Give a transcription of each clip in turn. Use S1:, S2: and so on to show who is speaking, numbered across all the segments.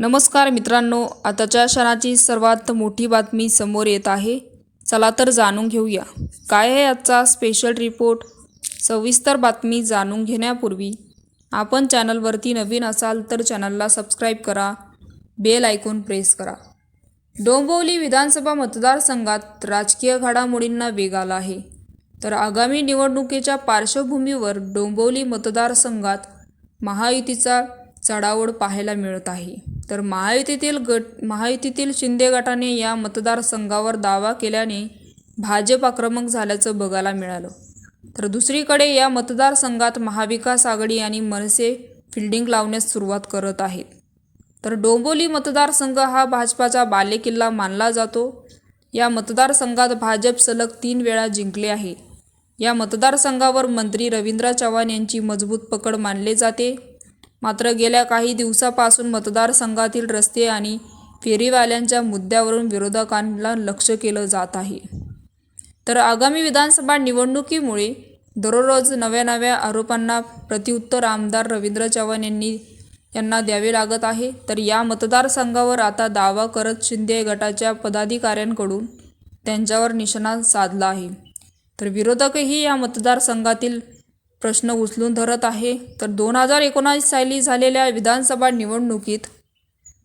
S1: नमस्कार मित्रांनो आताच्या क्षणाची सर्वात मोठी बातमी समोर येत आहे. चला तर जाणून घेऊया. काय आहे आजचा स्पेशल रिपोर्ट सविस्तर बातमी जाणून घेण्यापूर्वी आपण चॅनलवरती नवीन असाल तर चॅनलला सबस्क्राईब करा बेल आयकॉन प्रेस करा. डोंबिवली विधानसभा मतदारसंघात राजकीय घडामोडींना वेग आला आहे. तर आगामी निवडणुकीच्या पार्श्वभूमीवर डोंबिवली मतदारसंघात महायुतीचा चढावड पाहायला मिळत आहे. तर महायुतीतील गट महायुतीतील शिंदे गटाने या मतदारसंघावर दावा केल्याने भाजप आक्रमक झाल्याचं बघायला मिळालं. तर दुसरीकडे या मतदारसंघात महाविकास आघाडी आणि मनसे फिल्डिंग लावण्यास सुरुवात करत आहेत. तर डोंबोली मतदारसंघ हा भाजपाचा बालेकिल्ला मानला जातो. या मतदारसंघात भाजप सलग तीन वेळा जिंकले आहे. या मतदारसंघावर मंत्री रवींद्र चव्हाण यांची मजबूत पकड मानले जाते. मात्र गेल्या काही दिवसापासून मतदारसंघातील रस्ते आणि फेरीवाल्यांच्या मुद्द्यावरून विरोधकांना लक्ष केलं जात आहे. तर आगामी विधानसभा निवडणुकीमुळे दररोज नव्या नव्या आरोपांना प्रत्युत्तर आमदार रवींद्र चव्हाण यांनी यांना द्यावे लागत आहे. तर या मतदारसंघावर आता दावा करत शिंदे गटाच्या पदाधिकाऱ्यांकडून त्यांच्यावर निशाणा साधला आहे. तर विरोधकही या मतदारसंघातील प्रश्न उचलून धरत आहे. तर दोन हजार एकोणावीस साली झालेल्या विधानसभा निवडणुकीत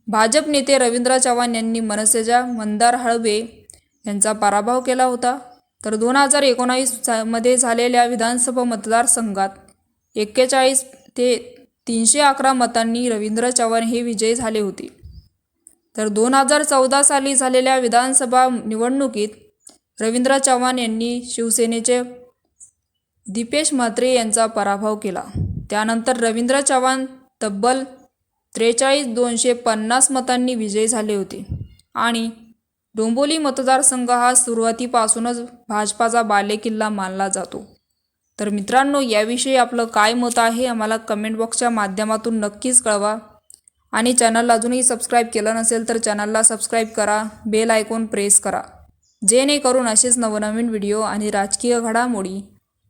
S1: भाजप नेते रवींद्र चव्हाण यांनी मनसेच्या मंदार हळबे यांचा पराभव केला होता. तर दोन हजार एकोणावीसमध्ये झालेल्या विधानसभा मतदारसंघात एक्केचाळीस ते तीनशे अकरा मतांनी रवींद्र चव्हाण हे विजयी झाले होते. तर दोन हजार चौदा साली झालेल्या विधानसभा निवडणुकीत रवींद्र चव्हाण यांनी शिवसेनेचे दीपेश म्हात्रे यांचा पराभव केला. त्यानंतर रवींद्र चव्हाण तब्बल त्रेचाळीस दोनशे पन्नास मतांनी विजयी झाले होते. आणि डोंबोली मतदारसंघ हा सुरुवातीपासूनच भाजपाचा बालेकिल्ला मानला जातो. तर मित्रांनो याविषयी आपलं काय मत आहे आम्हाला कमेंट बॉक्सच्या माध्यमातून नक्कीच कळवा. आणि चॅनलला अजूनही सबस्क्राईब केलं नसेल तर चॅनलला सबस्क्राईब करा बेल आयकॉन प्रेस करा. जेणेकरून असेच नवनवीन व्हिडिओ आणि राजकीय घडामोडी